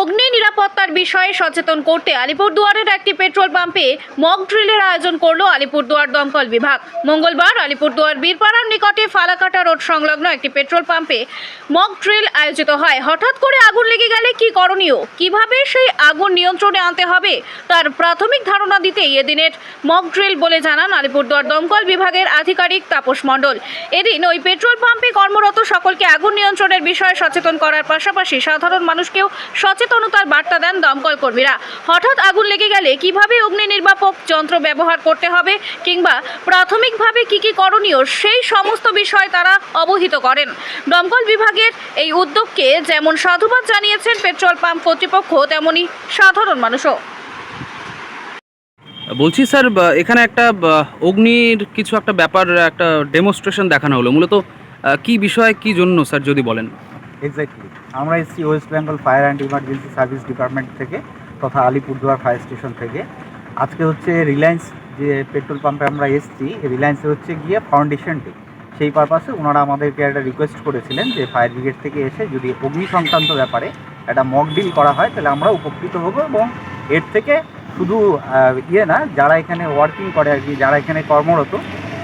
অগ্নি নিরাপত্তার বিষয়ে সচেতন করতে আলিপুরদুয়ারের একটি পেট্রোল পাম্পে মক ড্রিলের আয়োজন করল আলিপুরদুয়ার দমকল বিভাগ। মঙ্গলবার আলিপুরদুয়ার বীরপাড়ার নিকটে ফালাকাটা রোড সংলগ্ন একটি পেট্রোল পাম্পে মক ড্রিল আয়োজিত হয়। হঠাৎ করে আগুন লেগে গেলে কি করণীয়? কীভাবে সেই আগুন নিয়ন্ত্রণে আনতে হবে? তার প্রাথমিক ধারণা দিতেই এদিনের মক ড্রিল বলে জানান আলিপুরদুয়ার দমকল বিভাগের আধিকারিক তাপস মণ্ডল। এদিন ওই পেট্রোল পাম্পে কর্মরত সকলকে আগুন নিয়ন্ত্রণের বিষয়ে সচেতন করার পাশাপাশি সাধারণ মানুষকেও সচেতনতার বার্তা দেন দমকল কর্মীরা। হঠাৎ আগুন লেগে গেলে কীভাবে অগ্নি নির্বাপক যন্ত্র ব্যবহার করতে হবে কিংবা প্রাথমিকভাবে কি কি করণীয় সেই সমস্ত বিষয় তারা অবহিত করেন। দমকল বিভাগের এই উদ্যোগকে যেমন সাধুবাদ জানিয়েছেন পেট্রোল পাম্প কর্তৃপক্ষ, তেমনি সাধারণ মানুষও। বলছি স্যার এখানে একটা অগ্নির কিছু একটা ব্যাপার, একটা ডেমনস্ট্রেশন দেখানো হলো। মূলত কি বিষয়, কি জন্য, স্যার, যদি বলেন? এক্স্যাক্টলি আমরা এসেছি West Bengal fire and emergency service department থেকে তথা আলিপুরদুয়ার ফায়ার স্টেশন থেকে। আজকে হচ্ছে রিলায়েন্স যে পেট্রোল পাম্পে আমরা এসেছি রিলায়েন্সে হচ্ছে গিয়ে ফাউন্ডেশন ডে সেই পারপাসে ওনারা আমাদেরকে একটা রিকোয়েস্ট করেছিলেন যে ফায়ার ব্রিগেড থেকে এসে যদি অগ্নি সংক্রান্ত ব্যাপারে একটা মক ডিল করা হয়, তাহলে আমরা উপকৃত হব এবং এর থেকে শুধু ইয়ে না, যারা এখানে ওয়ার্কিং করে আর কি, যারা এখানে কর্মরত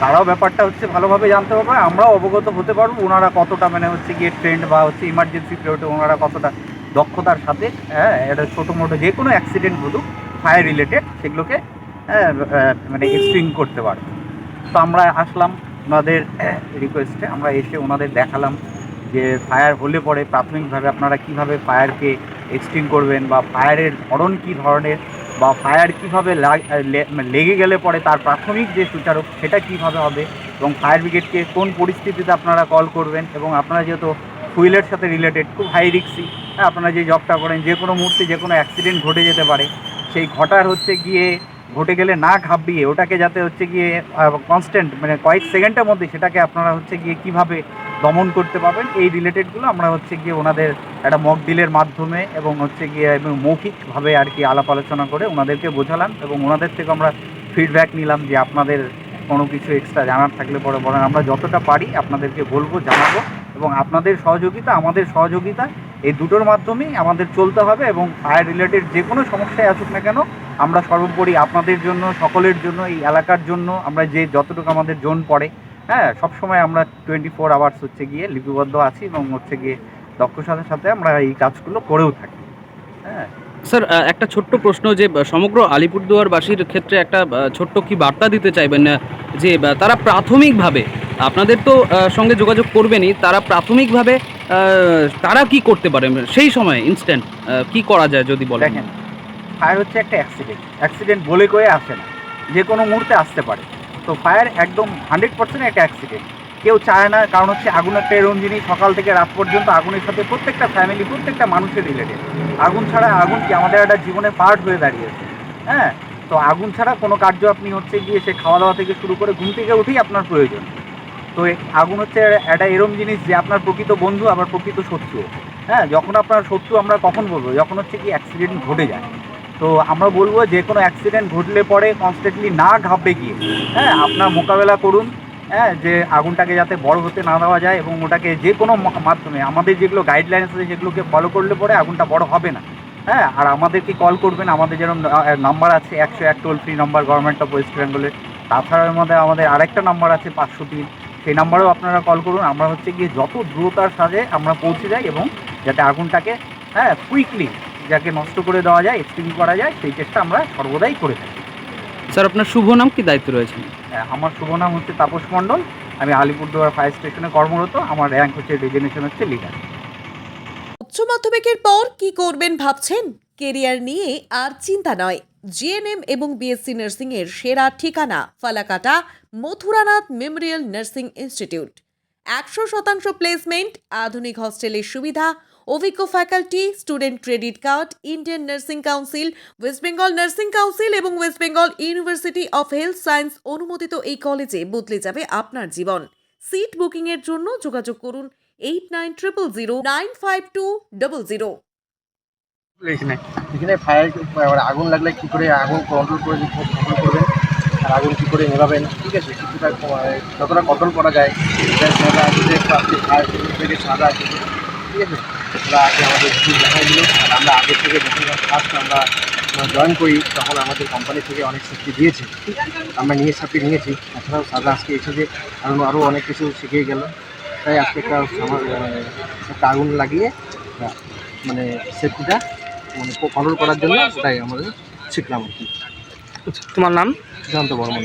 তারাও ব্যাপারটা হচ্ছে ভালোভাবে জানতে পারবে আমরাও অবগত হতে পারব ওনারা কতটা মানে হচ্ছে গিয়ে ট্রেন্ড বা হচ্ছে ইমার্জেন্সি পিরিয়ডে ওনারা কতটা দক্ষতার সাথে হ্যাঁ এটা ছোটো মোটো যে কোনো অ্যাক্সিডেন্ট ঘটুক ফায়ার রিলেটেড সেগুলোকে হ্যাঁ, মানে এক্সট্রিং করতে পারবে তো আমরা আসলাম ওনাদের রিকোয়েস্টে আমরা এসে ওনাদের দেখালাম যে ফায়ার হলে পরে প্রাথমিকভাবে আপনারা কীভাবে ফায়ারকে এক্সট্রিং করবেন বা ফায়ারের ধরন কী ধরনের বা ফায়ার কীভাবে মানে লেগে গেলে পরে তার প্রাথমিক যে সুচারক, সেটা কীভাবে হবে এবং ফায়ার ব্রিগেডকে কোন পরিস্থিতিতে আপনারা কল করবেন এবং আপনারা যেহেতু ফুয়েলের সাথে রিলেটেড খুব হাই রিক্সি হ্যাঁ আপনারা যে জবটা করেন যে কোনো মুহূর্তে যে কোনো অ্যাক্সিডেন্ট ঘটে যেতে পারে, সেই ঘটার হচ্ছে গিয়ে ঘটে গেলে না ঘাবড়িয়ে ওটাকে যাতে হচ্ছে গিয়ে কনস্ট্যান্ট মানে কয়েক সেকেন্ডের মধ্যে সেটাকে আপনারা হচ্ছে গিয়ে কীভাবে দমন করতে পারবেন। এই রিলেটেডগুলো আমরা হচ্ছে গিয়ে ওনাদের একটা মক ডিলের মাধ্যমে এবং হচ্ছে গিয়ে মৌখিকভাবে আর কি আলাপ আলোচনা করে ওনাদেরকে বোঝালাম এবং ওনাদের থেকে আমরা ফিডব্যাক নিলাম যে আপনাদের কোনো কিছু এক্সট্রা জানার থাকলে পরে বলেন। আমরা যতটা পারি আপনাদেরকে বলব, জানাব এবং আপনাদের সহযোগিতা, আমাদের সহযোগিতা এই দুটোর মাধ্যমেই আমাদের চলতে হবে এবং ফায়ার রিলেটেড যে কোনো সমস্যায় আসুক না কেন, আমরা সর্বোপরি আপনাদের জন্য, সকলের জন্য, এই এলাকার জন্য, আমরা যে যতটুকু আমাদের জোন পড়ে হ্যাঁ সবসময় আমরা টোয়েন্টি ফোর আওয়ার্স হচ্ছে গিয়ে লিপিবদ্ধ আছি এবং হচ্ছে গিয়ে দক্ষতার সাথে সাথে আমরা এই কাজগুলো করেও থাকি। হ্যাঁ। স্যার একটা ছোট্ট প্রশ্ন যে সমগ্র আলিপুরদুয়ারবাসীর ক্ষেত্রে একটা ছোট্ট কি বার্তা দিতে চাইবেন যে তারা প্রাথমিকভাবে আপনাদের তো সঙ্গে যোগাযোগ করবেনই তারা প্রাথমিকভাবে তারা কি করতে পারে? সেই সময় ইনস্ট্যান্ট কি করা যায় যদি বলেন? ফায়ার হচ্ছে একটা অ্যাক্সিডেন্ট অ্যাক্সিডেন্ট বলে কয়ে আসে না। যে কোনো মুহূর্তে আসতে পারে। তো ফায়ার একদম হান্ড্রেড পার্সেন্ট একটা অ্যাক্সিডেন্ট কেউ চায় না, কারণ হচ্ছে আগুন একটা এরম জিনিস, সকাল থেকে রাত পর্যন্ত আগুনের সাথে প্রত্যেকটা ফ্যামিলি প্রত্যেকটা মানুষের রিলেটেড আগুন ছাড়া আগুন কি আমাদের একটা জীবনের পার্ট হয়ে দাঁড়িয়েছে? হ্যাঁ? তো আগুন ছাড়া কোনো কার্য আপনি হচ্ছে গিয়ে সে খাওয়া দাওয়া থেকে শুরু করে ঘুম থেকে উঠেই আপনার প্রয়োজন। তো আগুন হচ্ছে একটা এরম জিনিস যে আপনার প্রকৃত বন্ধু, আবার প্রকৃত শত্রু। হ্যাঁ? যখন আপনার শত্রু, আমরা কখন বলব? যখন হচ্ছে কি অ্যাক্সিডেন্ট ঘটে যায়। তো আমরা বলব যে কোনো অ্যাক্সিডেন্ট ঘটলে পরে কনস্ট্যান্টলি না ঘাবড়ে গিয়ে হ্যাঁ আপনার মোকাবেলা করুন হ্যাঁ যে আগুনটাকে যাতে বড় হতে না দেওয়া যায় এবং ওটাকে যে কোনো মাধ্যমে, আমাদের যেগুলো গাইডলাইন্স আছে সেগুলোকে ফলো করলে পরে আগুনটা বড় হবে না হ্যাঁ আর আমাদেরকে কল করবেন, আমাদের যেরকম নাম্বার আছে একশো এক toll free number government of West বেঙ্গলের তাছাড়া এর মধ্যে আমাদের আরেকটা নাম্বার আছে পাঁচশো তিন, সেই নাম্বারেও আপনারা কল করুন, আমরা হচ্ছে গিয়ে যত দ্রুততার সাথে আমরা পৌঁছে যাই এবং যাতে আগুনটাকে হ্যাঁ কুইকলি যাকে নষ্ট করে দেওয়া যায় এক্সটিং করা যায় সেই চেষ্টা আমরা সর্বদাই করে থাকি। স্যার আপনার শুভ নাম কি দায়িত্ব রয়েছে? হ্যাঁ, আমার শুভ নাম হচ্ছে তাপস মণ্ডল। আমি আলিপুরদুয়ার ফায়ার স্টেশনে কর্মরত। আমার র্যাঙ্ক হচ্ছে রেজিনেশন হচ্ছে লিডার উচ্চ মাধ্যমিকের পর কি করবেন ভাবছেন? কেরিয়ার নিয়ে আর চিন্তা নয়। জিএনএম এবং বিএসসি নার্সিং এর সেরা ঠিকানা Falakata Mathuranath memorial nursing institute একশো শতাংশ প্লেসমেন্ট আধুনিক হস্টেলের সুবিধা অভিজ্ঞ faculty student credit card Indian nursing council West Bengal nursing council এবং West Bengal university of health science অনুমোদিত এই কলেজে বদলে যাবে আপনার জীবন। সিট বুকিংয়ের জন্য যোগাযোগ করুন eight nine triple zero nine five two double zero এখানে এখানে ফায়ার আগুন লাগলে কী করে আগুন কন্ট্রোল করে কন্ট্রোল করবেন, আর আগুন কী করে নেভাবেন, ঠিক আছে? কিছুটা যতটা কন্ট্রোল করা যায় সাদা আছে ঠিক আছে? ওরা আগে আমাদের স্কুল দেখাই দিল। আর আমরা আগে থেকে যখন ফার্স্ট আমরা জয়েন করি তখন আমাদের কোম্পানি থেকে অনেক সেফটি দিয়েছে। আমরা নিয়ে সেফটি নিয়েছি। তাছাড়াও স্যাররা আজকে এসে যে আরও আরও অনেক কিছু শিখিয়ে গেল। তাই আজকে একটা আমার একটা আগুন লাগিয়ে মানে সেফটিটা মানে কন্ট্রোল করার জন্য তাই আমাদের শিখলাম আর কি। তোমার নাম? সিদ্ধান্ত বর্মন।